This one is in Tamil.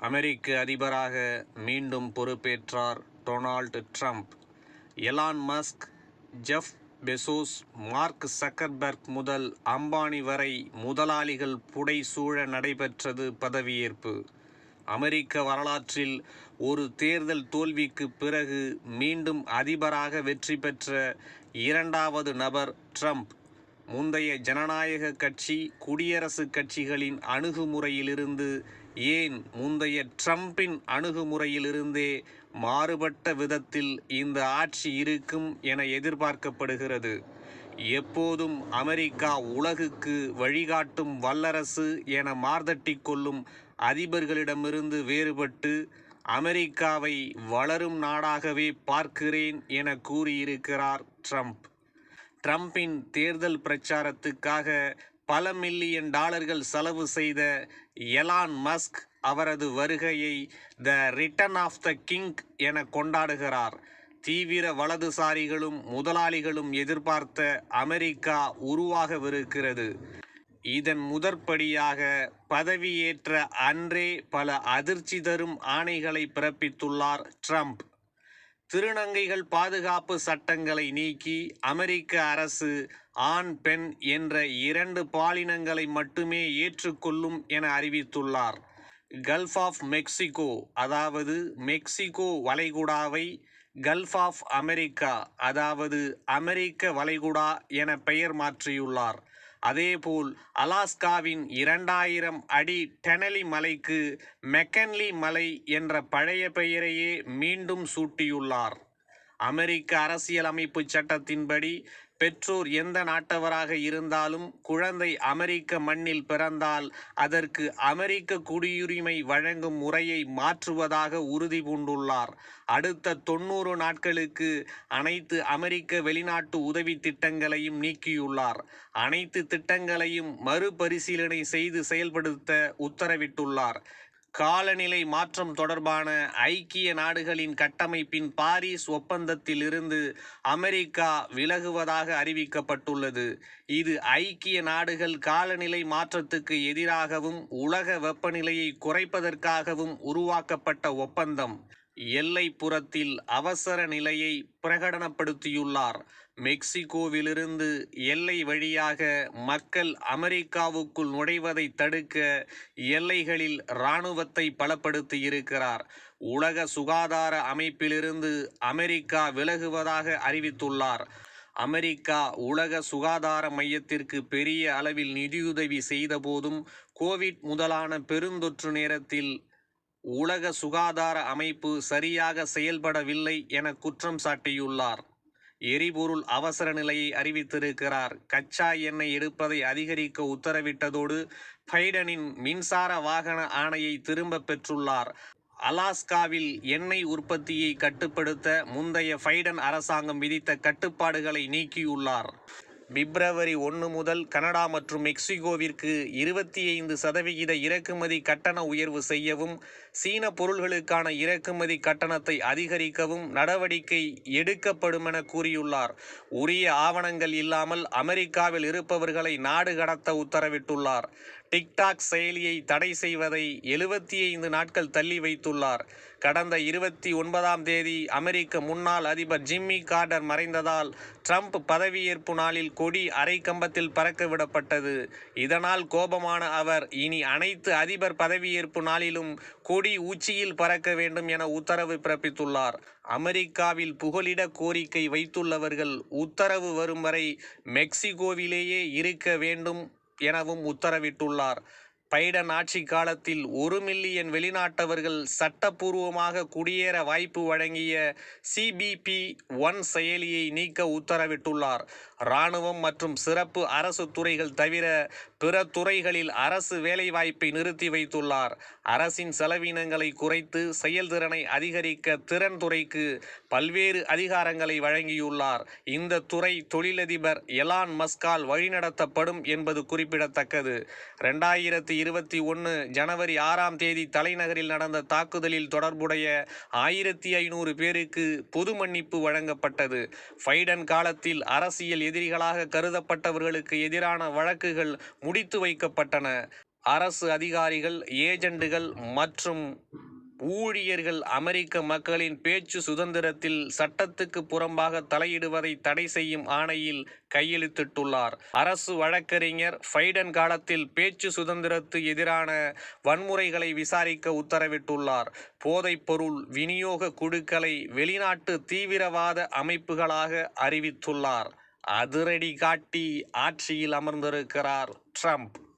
அமெரிக்க அதிபராக மீண்டும் பொறுப்பேற்றார் Donald Trump. Elon Musk Jeff Bezos Mark Zuckerberg முதல் அம்பானி வரை முதலாளிகள் புடைசூழ நடைபெற்றது பதவியேற்பு. அமெரிக்க வரலாற்றில் ஒரு தேர்தல் தோல்விக்கு பிறகு மீண்டும் அதிபராக வெற்றி பெற்ற இரண்டாவது நபர் ட்ரம்ப். முந்தைய ஜனநாயக கட்சி குடியரசுக் கட்சிகளின் அணுகுமுறையிலிருந்து ஏன் முந்தைய ட்ரம்பின் அணுகுமுறையிலிருந்தே மாறுபட்ட விதத்தில் இந்த ஆட்சி இருக்கும் என எதிர்பார்க்கப்படுகிறது? எப்போதும் அமெரிக்கா உலகுக்கு வழிகாட்டும் வல்லரசு என மார்தட்டி கொள்ளும் அதிபர்களிடமிருந்து வேறுபட்டு அமெரிக்காவை வளரும் நாடாகவே பார்க்கிறேன் என கூறியிருக்கிறார் ட்ரம்ப். ட்ரம்பின் தேர்தல் பிரச்சாரத்துக்காக பல மில்லியன் டாலர்கள் செலவு செய்த எலான் மஸ்க் அவரது வருகையை the return of the king என கொண்டாடுகிறார். தீவிர வலதுசாரிகளும் முதலாளிகளும் எதிர்பார்த்த அமெரிக்கா உருவாகவிருக்கிறது. இதன் முதற்படியாக பதவியேற்ற அன்றே பல அதிர்ச்சி தரும் ஆணைகளை பிறப்பித்துள்ளார் ட்ரம்ப். திருநங்கைகள் பாதுகாப்பு சட்டங்களை நீக்கி அமெரிக்க அரசு ஆண் பெண் என்ற இரண்டு பாலினங்களை மட்டுமே ஏற்றுக்கொள்ளும் என அறிவித்துள்ளார். கல்ஃப் ஆஃப் மெக்சிகோ அதாவது மெக்சிகோ வளைகுடாவை கல்ஃப் ஆஃப் அமெரிக்கா அதாவது அமெரிக்க வளைகுடா என பெயர் மாற்றியுள்ளார். அதேபோல் அலாஸ்காவின் இரண்டாயிரம் அடி டெனலி மலைக்கு மெக்கன்லி மலை என்ற பழைய பெயரையே மீண்டும் சூட்டியுள்ளார். அமெரிக்க அரசியலமைப்பு சட்டத்தின்படி பெற்றோர் எந்த நாட்டவராக இருந்தாலும் குழந்தை அமெரிக்க மண்ணில் பிறந்தால் அதற்கு அமெரிக்க குடியுரிமை வழங்கும் முறையை மாற்றுவதாக உறுதி பூண்டுள்ளார். அடுத்த தொண்ணூறு நாட்களுக்கு அனைத்து அமெரிக்க வெளிநாட்டு உதவி திட்டங்களையும் நீக்கியுள்ளார். அனைத்து திட்டங்களையும் மறுபரிசீலனை செய்து செயல்படுத்த உத்தரவிட்டுள்ளார். காலநிலை மாற்றம் தொடர்பான ஐக்கிய நாடுகளின் கட்டமைப்பின் பாரிஸ் ஒப்பந்தத்திலிருந்து அமெரிக்கா விலகுவதாக அறிவிக்கப்பட்டுள்ளது. இது ஐக்கிய நாடுகள் காலநிலை மாற்றத்துக்கு எதிராகவும் உலக வெப்பநிலையை குறைப்பதற்காகவும் உருவாக்கப்பட்ட ஒப்பந்தம். எல்லைப்புறத்தில் அவசர நிலையை பிரகடனப்படுத்தியுள்ளார். மெக்சிகோவிலிருந்து எல்லை வழியாக மக்கள் அமெரிக்காவுக்குள் நுழைவதை தடுக்க எல்லைகளில் இராணுவத்தை பலப்படுத்தியிருக்கிறார் உலக சுகாதார அமைப்பிலிருந்து அமெரிக்கா விலகுவதாக அறிவித்துள்ளார். அமெரிக்கா உலக சுகாதார மையத்திற்கு பெரிய அளவில் நிதியுதவி செய்தபோதும் கோவிட் முதலான பெருந்தொற்று நேரத்தில் உலக சுகாதார அமைப்பு சரியாக செயல்படவில்லை என குற்றம் சாட்டியுள்ளார். எரிபொருள் அவசர நிலையை அறிவித்திருக்கிறார். கச்சா எண்ணெய் எடுப்பதை அதிகரிக்க உத்தரவிட்டதோடு பைடனின் மின்சார வாகன ஆணையை திரும்ப பெற்றுள்ளார். அலாஸ்காவில் எண்ணெய் உற்பத்தியை கட்டுப்படுத்த முந்தைய பைடன் அரசாங்கம் விதித்த கட்டுப்பாடுகளை நீக்கியுள்ளார். பிப்ரவரி ஒன்று முதல் கனடா மற்றும் மெக்சிகோவிற்கு இருபத்தி ஐந்து சதவிகித இறக்குமதி கட்டண உயர்வு செய்யவும் சீன பொருள்களுக்கான இறக்குமதி கட்டணத்தை அதிகரிக்கவும் நடவடிக்கை எடுக்கப்படும் என கூறியுள்ளார். உரிய ஆவணங்கள் இல்லாமல் அமெரிக்காவில் இருப்பவர்களை நாடு கடத்த உத்தரவிட்டுள்ளார். டிக்டாக் செயலியை தடை செய்வதை எழுபத்தி ஐந்து நாட்கள் தள்ளி வைத்துள்ளார். கடந்த இருபத்தி ஒன்பதாம் தேதி அமெரிக்க முன்னாள் அதிபர் ஜிம்மி கார்டர் மறைந்ததால் ட்ரம்ப் பதவியேற்பு நாளில் கொடி அரை கம்பத்தில் பறக்க விடப்பட்டது. இதனால் கோபமான அவர் இனி அனைத்து அதிபர் பதவியேற்பு நாளிலும் கொடி உச்சியில் பறக்க வேண்டும் என உத்தரவு பிறப்பித்துள்ளார். அமெரிக்காவில் புகலிட கோரிக்கை வைத்துள்ளவர்கள் உத்தரவு வரும் வரை மெக்சிகோவிலேயே இருக்க வேண்டும் எனவும் உத்தரவிட்டுள்ளார். பைடன் ஆட்சி காலத்தில் ஒரு மில்லியன் வெளிநாட்டவர்கள் சட்டப்பூர்வமாக குடியேற வாய்ப்பு வழங்கிய சிபிபி ஒன் செயலியை நீக்க உத்தரவிட்டுள்ளார். இராணுவம் மற்றும் சிறப்பு அரசு துறைகள் தவிர பிற துறைகளில் அரசு வேலைவாய்ப்பை நிறுத்தி வைத்துள்ளார். அரசின் செலவினங்களை குறைத்து செயல்திறனை அதிகரிக்க திறன் துறைக்கு பல்வேறு அதிகாரங்களை வழங்கியுள்ளார். இந்த துறை தொழிலதிபர் எலான் மஸ்கால் வழிநடத்தப்படும் என்பது குறிப்பிடத்தக்கது. ரெண்டாயிரத்தி இருபத்தி ஒன்று ஜனவரி ஆறாம் தேதி தலைநகரில் நடந்த தாக்குதலில் தொடர்புடைய ஆயிரத்தி ஐநூறு பேருக்கு பொது மன்னிப்பு வழங்கப்பட்டது. ஃபைடன் காலத்தில் அரசியல் எதிரிகளாக கருதப்பட்டவர்களுக்கு எதிரான வழக்குகள் முடித்து வைக்கப்பட்டன. அரசு அதிகாரிகள் ஏஜெண்டுகள் மற்றும் ஊழியர்கள் அமெரிக்க மக்களின் பேச்சு சுதந்திரத்தில் சட்டத்துக்கு புறம்பாக தலையிடுவதை தடை செய்யும் ஆணையில் கையெழுத்திட்டுள்ளார். அரசு வழக்கறிஞர் ஃபைடன் காலத்தில் பேச்சு சுதந்திரத்து எதிரான வன்முறைகளை விசாரிக்க உத்தரவிட்டுள்ளார். போதைப்பொருள் விநியோக குழுக்களை வெளிநாட்டு தீவிரவாத அமைப்புகளாக அறிவித்துள்ளார். அதிரடி காட்டி ஆட்சியில் அமர்ந்திருக்கிறார் ட்ரம்ப்.